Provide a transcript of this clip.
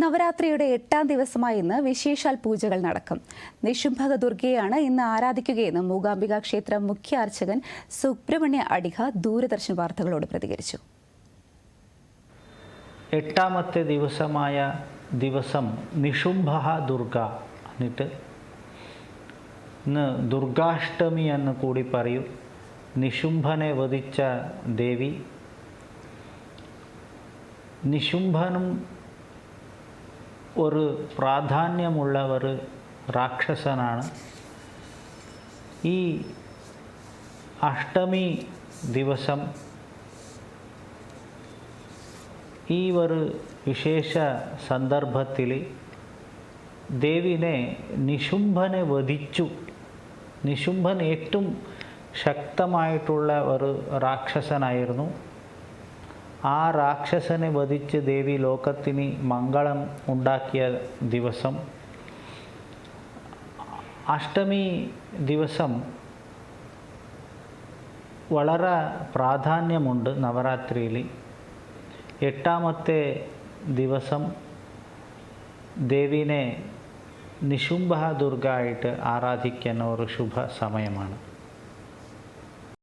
നവരാത്രിയുടെ എട്ടാം ദിവസമായ ഇന്ന് വിശേഷാൽ പൂജകൾ നടക്കും. നിശുംഭക ദുർഗയാണ് ഇന്ന് ആരാധിക്കുകയെന്ന് മൂകാംബിക ക്ഷേത്രം മുഖ്യ അർച്ചകൻ സുബ്രഹ്മണ്യ അടിഹ ദൂരദർശൻ വാർത്തകളോട് പ്രതികരിച്ചു. എട്ടാമത്തെ ദിവസമായ ദിവസം നിഷുംഭ ദുർഗ എന്നിട്ട് ഇന്ന് ദുർഗാഷ്ടമി എന്ന് കൂടി പറയും. നിശുംഭനെ വധിച്ച ദേവി. നിശുംഭനും ഒരു പ്രാധാന്യമുള്ള ഒരു രാക്ഷസനാണ്. ഈ അഷ്ടമി ദിവസം ഈ ഒരു വിശേഷ സന്ദർഭത്തിൽ ദേവിനെ നിശുംഭനെ വധിച്ചു. നിശുംഭൻ ഏറ്റവും ശക്തമായിട്ടുള്ള ഒരു രാക്ഷസനായിരുന്നു. ആ രാക്ഷസനെ വധിച്ച് ദേവി ലോകത്തിന് മംഗളം ഉണ്ടാക്കിയ ദിവസം. അഷ്ടമി ദിവസം വളരെ പ്രാധാന്യമുണ്ട് നവരാത്രിയിൽ. എട്ടാമത്തെ ദിവസം ദേവിനെ നിശുംഭ ദുർഗ ആരാധിക്കുന്ന ഒരു ശുഭ സമയമാണ്